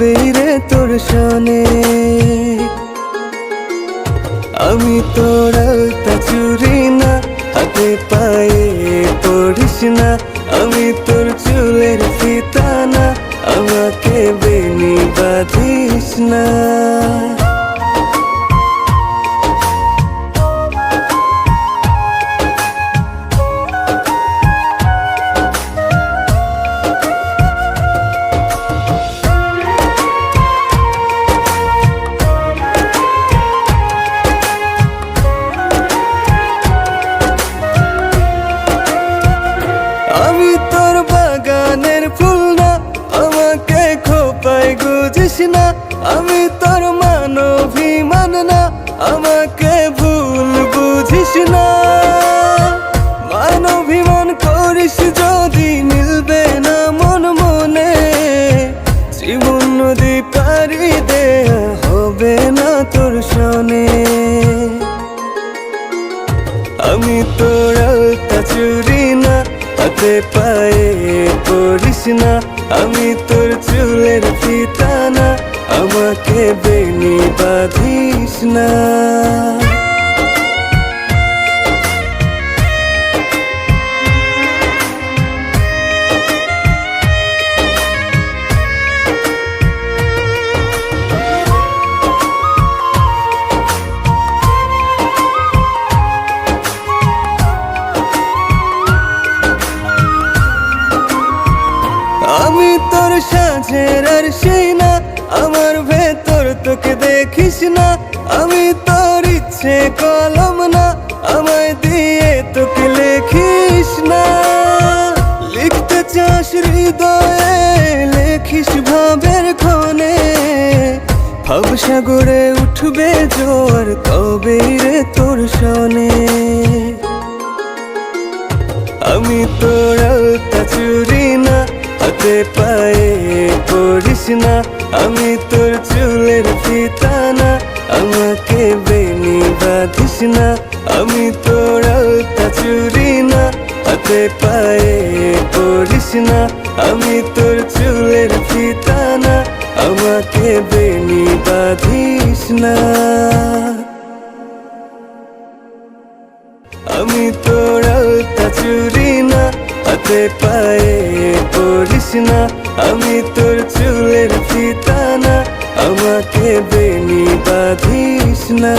তবেই রে তোর সনে। আমি তোর চুরি না, হাতে পায়ে পড়িস না। আমি তোর চুলের ফিতানা, আমাকে বেনি বাঁধিস না। না, আমি তোর মানভিমান না, আমাকে ভুল বুঝিস না। মানভিমান করিস যদি মিলবে না মন মনে, জীবন নদী পারি দেয়া হবে না তোর সনে। আমি তোর চুরি না, হাতে পায়ে করিস না, আমি তোর না আমি তোর সাজের আর সেই না আমার না, আমি তোর ইচ্ছে কলম না, আমায় দিয়ে তোকে লেখিস না। লিখতে চাস হৃদয়ে, লেখিস ভাবের ক্ষণে ভাবসাগরে উঠবে জোর কবে রে তোর শোনে। আমি তোর চুরি না, হাতে পায়ে করিস না। আমি তোর চুলের বেনি বাঁধিস না। আমি তোর আলতা চুরি না। হাতে পায়ে পড়িস না। আমি তোর চুলের ফিতানা। আমাকে বেনি বাঁধিস না। আমি তোর আলতা চুরি না। হাতে পায়ে পড়িস না। আমি তোর চুলের ফিতানা। আমাকে বেনি বাঁধিস না।